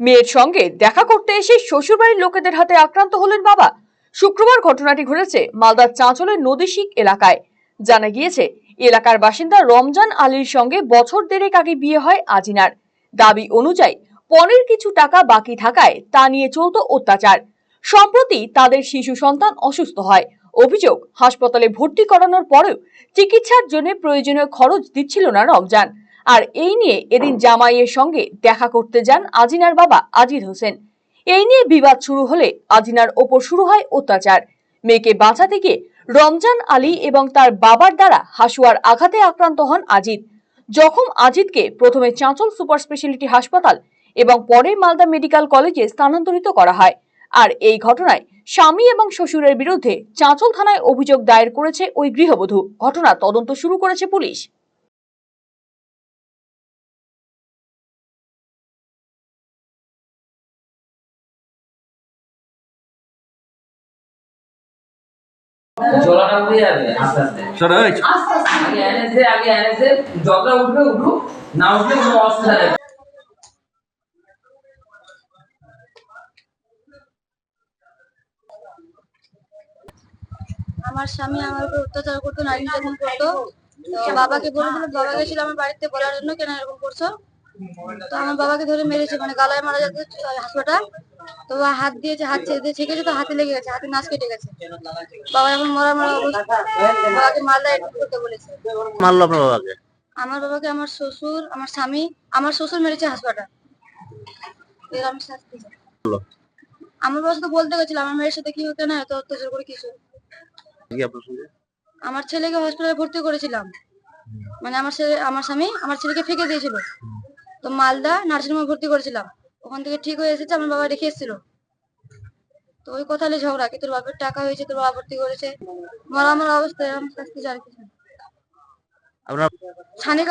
মেয়ের সঙ্গে দেখা করতে এসে শ্বশুরবাড়ির লোকেদের হাতে আক্রান্ত হলেন বাবা। শুক্রবার ঘটনাটি ঘটেছে মালদার চাঁচলের নদীশিক এলাকায়। জানা গিয়েছে, এলাকার বাসিন্দা রমজান আলীর সঙ্গে বছর দেড়েক আগে বিয়ে হয় আজিনার। দাবি অনুযায়ী পরের কিছু টাকা বাকি থাকায় তা নিয়ে চলতো অত্যাচার। সম্প্রতি তাদের শিশু সন্তান অসুস্থ হয়। অভিযোগ, হাসপাতালে ভর্তি করানোর পরেও চিকিৎসার জন্য প্রয়োজনীয় খরচ দিচ্ছিল না রমজান। আর এই নিয়ে এদিন জামাইয়ের সঙ্গে দেখা করতে যান আজিনার বাবা আজির হোসেন। এই নিয়ে বিবাদ শুরু হলে আজিনার ওপর শুরু হয় অত্যাচার। মেয়েকে বাঁচাতে গিয়ে রমজান আলী এবং তার বাবার দ্বারা হাসুয়ার আঘাতে আক্রান্ত হন আজিদ। জখম আজিদকে প্রথমে চাঁচল সুপার স্পেশালিটি হাসপাতাল এবং পরে মালদা মেডিকেল কলেজে স্থানান্তরিত করা হয়। আর এই ঘটনায় স্বামী এবং শ্বশুরের বিরুদ্ধে চাঁচল থানায় অভিযোগ দায়ের করেছে ওই গৃহবধূ। ঘটনা তদন্ত শুরু করেছে পুলিশ। আমার স্বামী আমার উপর অত্যাচার করতো নারী নির্যাতন করতো। তো বাবাকে বলেছিল বাবা গেছিল আমার বাড়িতে বলার জন্য কেন এরকম করছ? তো আমার বাবাকে ধরে মেরেছে মানে গালায় মারা যাচ্ছে হাসপাতাল। তো হাত দিয়েছে হাত ছেড়ে দিয়ে ছেঁকেছে তো হাতে লেগে গেছে হাতে নাচ কেটে গেছে। বাবা এখন মরা মরা অবস্থা। বাবাকে করতে বলেছে। মারলো আপনার বাবাকে? আমার বাবাকে আমার শ্বশুর আমার স্বামী আমার শ্বশুর মেরেছে হাসপাতাল। এর আমি শাস্তি আমার বাবা তো বলতে গেছিল আমার মেয়ের সাথে কি হতো না এত অত্যাচার করে কিছু। আমার ছেলেকে হসপিটালে ভর্তি করেছিলাম। মানে আমার ছেলে আমার স্বামী আমার ছেলেকে ফেঁকে দিয়েছিল। তো মালদা নার্সিংহোমে ভর্তি করেছিলাম। ওখান থেকে ঠিক হয়ে এসেছে আমার বাবা রেখে এসেছিল তো ওই কথা হলে ঝগড়া কি তোর বাবার টাকা হয়েছে তোর বাবা ভর্তি করেছে মরা অবস্থা এরকম আমার শাস্তি চাই কিছু। আপনার ছানি